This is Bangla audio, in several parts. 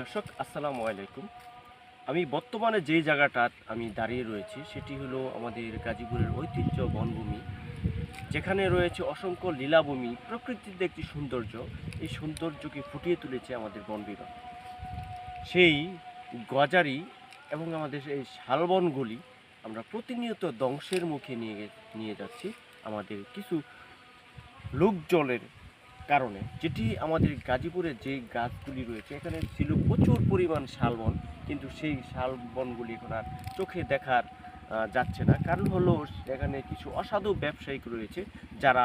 দর্শক, আসসালামু আলাইকুম। আমি বর্তমানে যেই জায়গাটা আমি দাঁড়িয়ে রয়েছি, সেটি হলো আমাদের গাজীপুরের ঐতিহ্য বনভূমি, যেখানে রয়েছে অসংখ্য লীলাভূমি, প্রকৃতির একটি সৌন্দর্য, এই সৌন্দর্যকে ফুটিয়ে তুলেছে আমাদের বন বিভাগ। সেই গজারি এবং আমাদের এই শালবনগুলি আমরা প্রতিনিয়ত ধ্বংসের মুখে নিয়ে নিয়ে যাচ্ছি। আমাদের কিছু লোকজলের কারণে। যেটি আমাদের গাজীপুরে যে গাছগুলি রয়েছে, এখানে ছিল প্রচুর পরিমাণ শালবন, কিন্তু সেই শালবনগুলি এখন আর চোখে দেখার যাচ্ছে না। কারণ হলো, এখানে কিছু অসাধু ব্যবসায়িক রয়েছে, যারা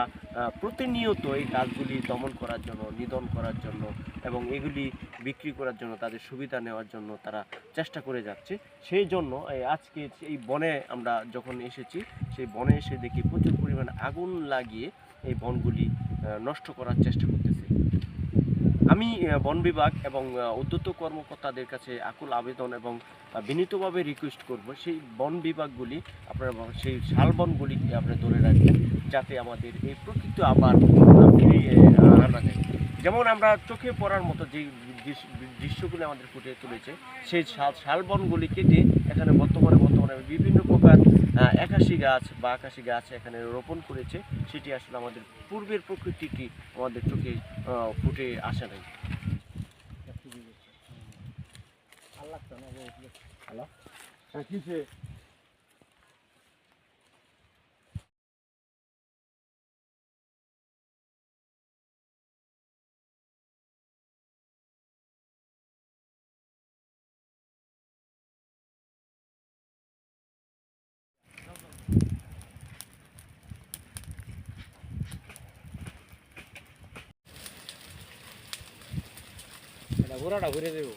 প্রতিনিয়ত এই গাছগুলি দমন করার জন্য, নিধন করার জন্য এবং এগুলি বিক্রি করার জন্য তাদের সুবিধা নেওয়ার জন্য তারা চেষ্টা করে যাচ্ছে। সেই জন্য আজকে এই বনে আমরা যখন এসেছি, সেই বনে এসে দেখি প্রচুর পরিমাণে আগুন লাগিয়ে এই বনগুলি নষ্ট করার চেষ্টা করতেছে। আমি বন বিভাগ এবং উদ্যত কর্মকর্তাদের কাছে আকুল আবেদন এবং বিনীতভাবে রিকোয়েস্ট করব সেই বন বিভাগগুলি, আপনারা সেই শাল আপনারা আপনি ধরে রাখবেন যাতে আমাদের এই প্রকৃত আবার ফিরিয়ে আনা যায়। যেমন আমরা চোখে পড়ার মতো যে দৃশ্যগুলি আমাদের ফুটে তুলেছে। সেই শাল শালবনগুলি কেটে এখানে বর্তমানে বর্তমানে বিভিন্ন প্রকার একাশি গাছ বা আকাশি গাছ এখানে রোপণ করেছে। সেটি আসলে আমাদের পূর্বের প্রকৃতিটি আমাদের চোখে ফুটে আসে নাই। ঘোরাটা ঘুরে দেবো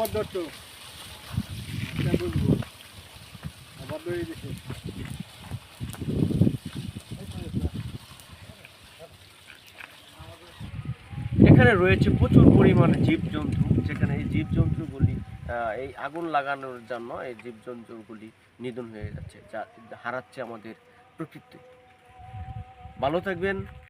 বদ্ধ বুঝব বদ্ধ হয়ে গেছে এখানে রয়েছে প্রচুর পরিমাণে জীবজন্তু, যেখানে এই জীবজন্তুগুলি এই আগুন লাগানোর জন্য এই জীবজন্তুগুলি নিধন হয়ে যাচ্ছে, যা হারাচ্ছে আমাদের প্রকৃতি। ভালো থাকবেন।